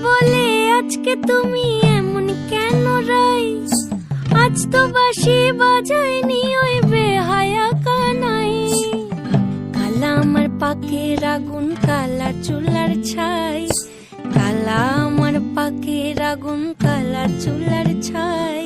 বলে আজকে তুমি এমন কেন রাই আজ তো বাসি বাজায়নি ওই বেহায়া কানাই কালা আমার পাকের আগুন কালা চুলার ছাই। কালা আমার পাকের আগুন কালা চুলার ছাই।